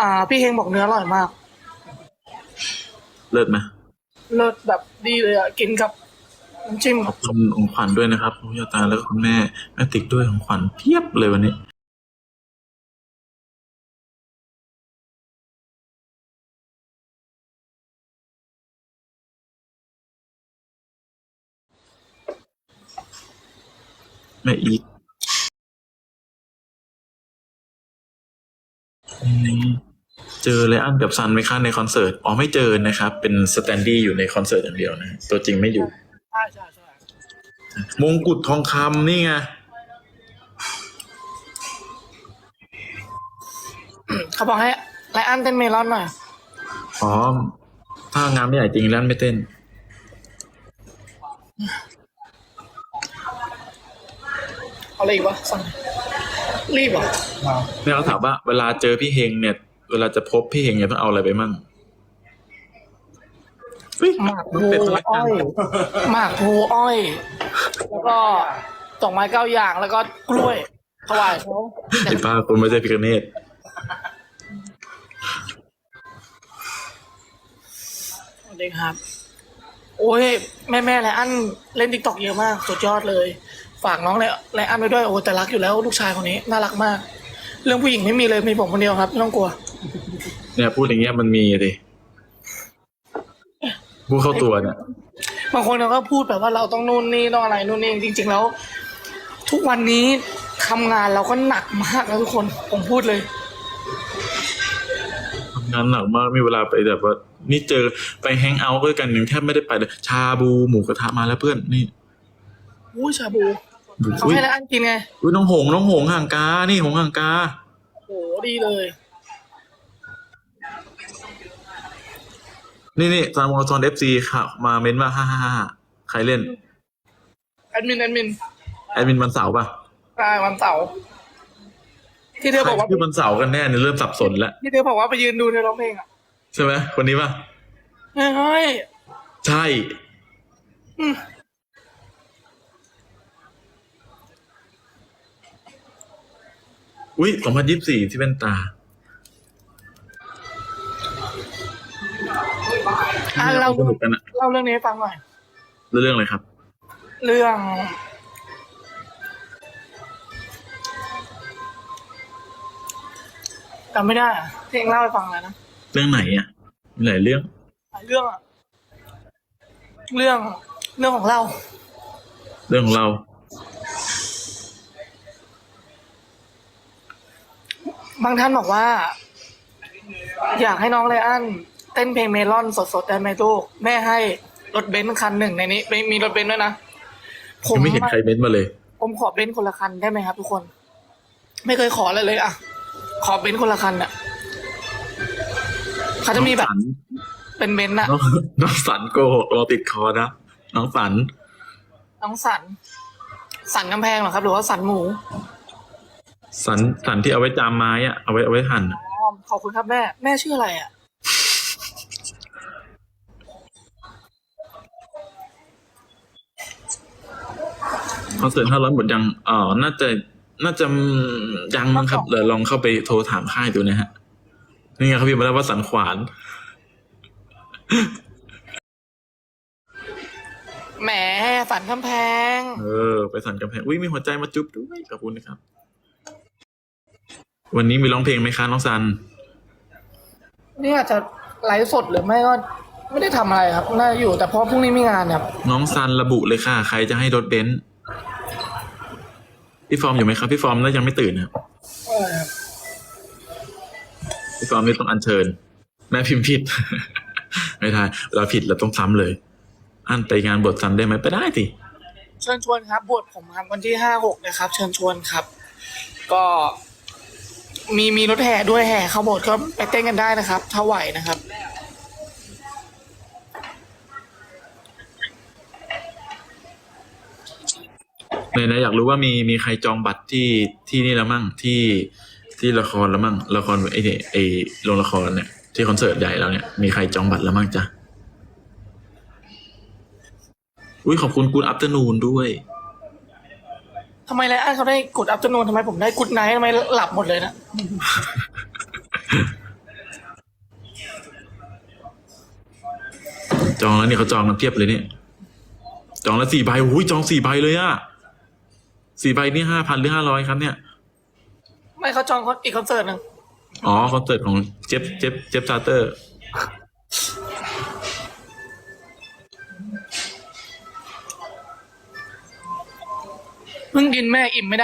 อ่า พี่เฮงบอกเนื้ออร่อยมาก เลิศไหมเลิศแบบดีเลยอะ กินกับน้ำจิ้มขอบคุณของขวัญด้วยนะครับคุณยาตาแล้วก็คุณแม่แม่ติ๊กด้วยของขวัญเพียบเลยวันนี้แม่อีก เจอเลยอันกับซันไหมคะในคอนเสิร์ต อ๋อไม่เจอนะครับ เป็นสแตนดี้อยู่ในคอนเสิร์ตอย่างเดียวนะ ตัวจริงไม่อยู่ ใช่ใช่ใช่มงกุฎทองคำนี่ไง เขาบอกให้ไลอันเต้นเมลอนหน่อยอ๋อ ถ้างานไม่ใหญ่จริงแล้วไม่เต้น เอาอะไรอีกวะสั่ง รีบเหรอเนี่ยเขาถามว่าเวลาเจอพี่เฮงเนี่ย เวลาจะพบพี่เฮงเนี่ยต้องเอาอะไรไปมั่งเฮ้ยหมากพมันลูเป็นอะไรกัอ้อนยหมากพลูอ้อย แล้วก็ดอกไม้เก้าอย่างแล้วก็กล้วยถวายเขาไอ้ป้าคุณไม่ใช่พิคเนตสวัสดีครับ โอ้ย แม่แม่ไลอันเล่นติ๊กต็อกเยอะมาก สุดยอดเลย ฝากน้องไลไลอันไปด้วยโอ้แต่รักอยู่แล้วลูกชายคนนี้น่ารักมาก เรื่องผู้หญิงไม่มีเลยมีผมคนเดียวครับไม่ต้องกลัว เนี่ยพูดอย่างเงี้ยมันมีดิพูดเข้าตัวเนี่ยบางคนเขาก็พูดแบบว่าเราต้องนู่นนี่ต้องอะไรนู่นนี่จริง ๆ แล้ว ทุกวันนี้ทำงานเราก็หนักมากแล้วทุกคนผมพูดเลยทำงานหนักมากไม่มีเวลาไปแบบว่า นี่เจอไปแฮงเอาท์ด้วยกันยังแทบไม่ได้ไปเลยชาบูหมูกระทะมาแล้วเพื่อนนี่อู้ชาบู เขาอุ้ยให้แล้วอันกินไงอุ้ยน้องหงน้องหงห่างกา นี่หงห่างกาโหดีเลย นี่นี่ซามอซอนเอฟซีค่ะ มาเม้นว่าฮ่าฮ่าฮ่าใครเล่น แอดมินแอดมินแอดมินวันเสาร์ป่ะใช่วันเสาร์ที่เธอบอกว่าใครชื่อวันเสาร์กันแน่เนี่ยเริ่มสับสนแล้ว ที่เธอบอกว่าไปยืนดูเธอร้องเพลงอะใช่ไหมคนนี้ป่ะ เฮ้ยใช่ อืม อุ้ยสองพันยี่สิบสี่ที่เป็นตา อะเรา สนุกกันอะเล่าเรื่องนี้ให้ฟังหน่อย เรื่องอะไรครับ เรื่อง จำไม่ได้อะเพลงเล่าให้ฟังเลยนะ เรื่องไหนอะมีหลายเรื่อง หลายเรื่องอะเรื่อง เรื่องของเรา เรื่องของเรา บางท่านบอกว่า อยากให้น้องไรอันเต้นเพลงเมลอนสดๆได้ไหมลูกแม่ให้รถเบนซ์คันหนึ่งในนี้ไม่มีรถเบนซ์ด้วยนะผมยังไม่เห็นใครเม้นต์มาเลย ผมขอเบนซ์คนละคันได้ไหมครับทุกคน ไม่เคยขอเลยเลยอะขอเบนซ์คนละคันอะเขาจะมีแบบน้องเป็นเบนซ์อะสันน้องน้องสันโกหกเราติดคอนะน้องสันน้องสัน สันกำแพงเหรอครับ หรือว่าสันหมู สันสันที่เอาไว้จามไม้อะเอาไว้เอาไว้หั่นอะอ๋อขอบคุณครับแม่ แม่ชื่ออะไรอะ คอนเสิร์ตห้าร้อยหมดยังอ๋อน่าจะน่าจะยังมั้งครับเดี๋ยวลองเข้าไปโทรถามค่ายดูนะฮะ นี่ไงเขาพิมพ์มาแล้วว่าสันขวาน แหมสันกำแพง เออ ไปสันกำแพง อุ้ยมีหัวใจมาจุ๊บด้วยขอบคุณนะครับ วันนี้มีร้องเพลงไหมคะน้องซัน นี่อาจจะไลฟ์สดหรือไม่ก็ไม่ได้ทำอะไรครับน่าจะอยู่แต่เพราะพรุ่งนี้มีงานครับ น้องซันระบุเลยค่ะ ใครจะให้รถเบนซ์พี่ฟอร์มอยู่ไหมครับ พี่ฟอร์มน่ายังไม่ตื่นนะครับเออพี่ฟอร์มนี่ต้องอัญเชิญ แม่พิมพ์ผิด ไม่ได้เราผิดเราต้องซ้ำเลย อันไปงานบทซันได้ไหมไปได้สิเชิญชวนครับบวชผมครับวันที่ห้าหกนะครับ เชิญชวนครับ ก็ มีมีรถแห่ด้วยแห่เข้าโบสถ์ก็ไปเต้นกันได้นะครับ ถ้าไหวนะครับเนี่ยนะอยากรู้ว่ามีมีใครจองบัตรที่ที่นี่แล้วมั่งที่ที่ละครแล้วมั่งละครไอ้เนี่ยไอ้โรงละครเนี่ยที่คอนเสิร์ตใหญ่แล้วเนี่ยมีใครจองบัตรแล้วมั่งจ้ะอุ้ยขอบคุณกูดอัปเตอร์นูนด้วย ทำไมไรอันเขาได้กดอัพจำนวนทำไมผมได้กดไนท์ทำไมหลับหมดเลยนะ จองแล้วเนี่ยเขาจองกันเทียบเลยเนี่ย จองแล้วสี่ใบหุ้ยจองสี่ใบเลยอะสี่ใบนี่ห้าพันหรือห้าร้อยครับเนี่ย ไม่เขาจองอีกคอนเสิร์ตหนึ่งอ๋อคอนเสิร์ตของเจฟเจฟเจฟซาเตอร์ เพิ่งกินแม่อิ่มไม่ได้